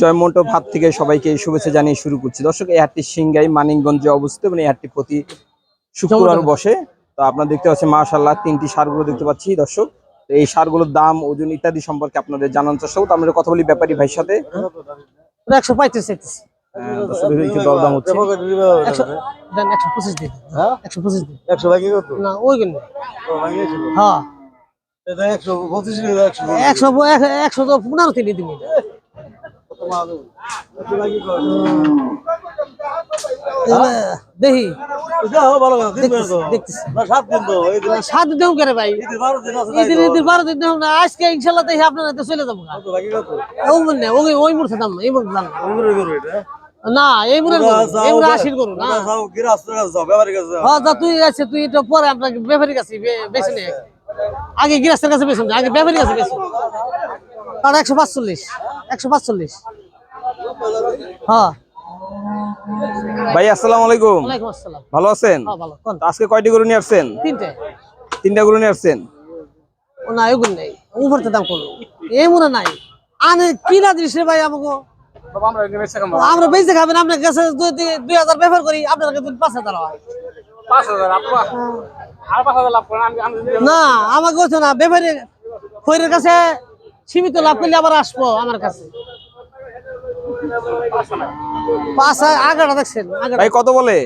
জয়মন্ট ভাত থেকে সবাইকে শুভেচ্ছা জানিয়ে শুরু করছি। দর্শক এই হাটটি সিংগাই মানিকগঞ্জে অবস্থিত এবং এই হাটটি প্রতি শুক্রবার বসে। তো আপনারা দেখতে পাচ্ছেন মাশাল্লাহ তিনটি সারগুলো দেখতে পাচ্ছি। দর্শক এই সারগুলোর দাম ওজন ইত্যাদি সম্পর্কে আপনাদের জানার চেষ্টা করব। আমরা কথা বলি ব্যাপারী ভাইয়ের সাথে। একশো পঁয়ত্রিশ দরদাম হচ্ছে। একশো দেন পঁচিশ দিন। একশো পঁচিশ দিন। একশো ভাগে কত? না ওই কিনে ও ভাগিয়েছিল হ্যাঁ। একশো তো পনেরো তিনি দিন দেখি। ভালো না সাত দিন তো এই দিন সাত দিন করে ভাই। ঈদের বারো দিন আছে ঈদের ঈদের বারো দিন না আজকে ইনশাল্লাহ দেখি আপনার হাতে চলে যাব কত ভাগে কত? ও মানে ওই ওই মুহূর্তে দাম না, এই মুহূর্তে দাম না। ওগুলো করো এটা? না এই মুহূর্তে এই মুহূর্তে আশির করুন না। হ্যাঁ তুই আছে তুই এটা পরে আপনাকে ব্যাপারীর কাছে বে- বেছে নে। আগে গৃহস্থের কাছে আগে ব্যাপারীর কাছে বেছে কারণ একশো পাঁচচল্লিশ একশো পাঁচচল্লিশ। হ্যাঁ। ভাই আসসালামু আলাইকুম। ভালো আছেন? হ্যাঁ আজকে কয়টি গরু নিয়ে আসছেন? তিনটে। তিনটা গরু নিয়ে আসছেন? না এগুলো নেই। উপরতে দাম করল। এই মনে নাই। আনে কিনা জিনিস রে ভাই আমাকে। আমরা বেঁচে খাবেন আপনার কাছে যদি দুই হাজার ব্যবহার করি আপনার কাছে পাঁচ হাজার হয়। না আমাকে না খৈরের কাছে সীমিত লাভ করলে আবার আসব আমার কাছে। পাঁচ আগাটা দেখছেন ভাই কত বলে?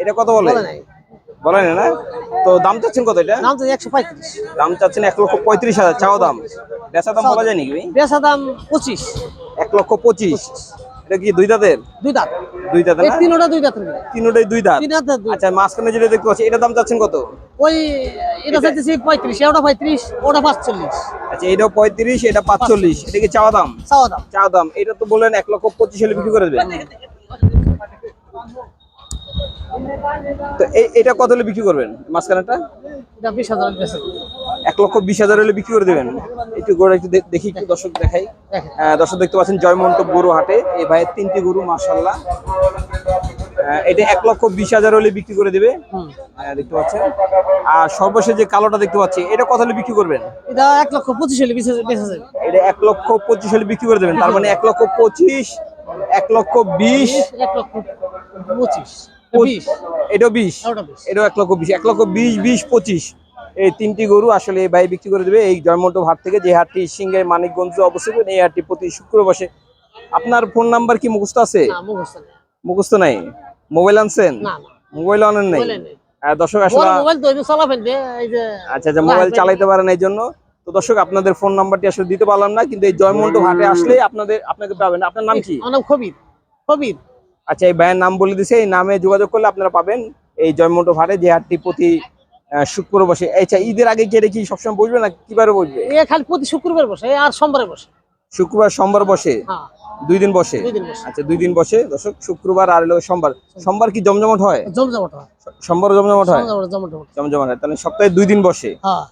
এটা কত বলে? বলে বলেন না? তো দাম চাচ্ছেন কত এটা? দাম একশো পঁয়ত্রিশ। দাম চাচ্ছেন এক লক্ষ পঁয়ত্রিশ হাজার চাও দাম। বেচা দাম বলা যায় নাকি বেচা দাম পঁচিশ। এক লক্ষ পঁচিশ। এটা কি দুই দাঁতের? দুই দাঁত। দুই না? তিনোটা দুই দাঁত। তিনটাই দুই দাঁত। আচ্ছা মাঝখানে যেটা দেখতে পাচ্ছি এটার দাম চাচ্ছেন কত? ওই এটা চাইতেছি পঁয়ত্রিশ ওটা পঁয়ত্রিশ ওটা পাঁচচল্লিশ। আচ্ছা এটাও পঁয়ত্রিশ এটা পাঁচচল্লিশ। এটা কি চাওয়া দাম? চাওয়া দাম। চাওয়া দাম। এটা তো বললেন এক লক্ষ পঁচিশ হলে বিক্রি করে দেবেন। তো এটা কত হলে বিক্রি করবেন? মাঝখানেটা এটা এক লক্ষ বিশ হাজার হলে বিক্রি করে দেবেন। একটু গরু একটু দেখি একটু দর্শক দেখাই। দর্শক দেখতে পাচ্ছেন জয়মন্টপ গরু হাটে। এই ভাইয়ের তিনটি গরু মার্শাল্লাহ এটা এক লক্ষ বিশ হাজার হলে বিক্রি করে দেবে। দেখতে পাচ্ছেন। আর সর্বশেষ যে কালোটা দেখতে পাচ্ছি এটা কত হলে বিক্রি করবেন? এটা এক লক্ষ পঁচিশ হলে বিশ হাজার এটা এক লক্ষ পঁচিশ হলে বিক্রি করে দেবেন। তার মানে এক লক্ষ পঁচিশ এক লক্ষ বিশ। এক লক্ষ পঁচিশ। এটাও বিশ। এটাও এক লক্ষ বিশ। এক লক্ষ বিশ বিশ পঁচিশ। এই তিনটি গরু আসলে ভাই বিক্রি করে দেবে। এই জয়মন্ট হাট থেকে যে হাটটি মানিকগঞ্জে অবস্থিত এই হাটটি প্রতি শুক্রবার বসে। আপনার ফোন নাম্বার কি মুখস্থ আছে? মুখস্থ নেই। মোবাইল আনছেন? মোবাইল আনেন নাই। দর্শক আসলে আচ্ছা আচ্ছা মোবাইল চালাইতে পারেন এই জন্য। তো দর্শক আপনাদের ফোন নাম্বারটি আসলে দিতে পারলাম না কিন্তু এই জয়মন্ট হাটে আসলে আপনাদের আপনাকে পাবেন। আপনার নাম কি? খবির খবির আচ্ছা এই ভাইয়ের নাম বলে দিছে এই নামে যোগাযোগ করলে আপনারা পাবেন এই জয়মন্ট হাটে যে হাটটি প্রতি শুক্রবার বসে। আচ্ছা ঈদের আগে কি কি সবসময় বসবে না কিবারে বসবে? এ খালি প্রতি শুক্রবার বসে আর সোমবারে বসে। শুক্রবার সোমবার বসে? হ্যাঁ। দুই দিন বসে? আচ্ছা দুই দিন বসে। দর্শক শুক্রবার আর এলো সোমবার। সোমবার। কি জমজমট হয়? জমজমাট হয়। সোমবার জমজমাট হয়? জমজমাট জমজমাট জমজমাট হয়। তাহলে সপ্তাহে দুই দিন বসে? হ্যাঁ।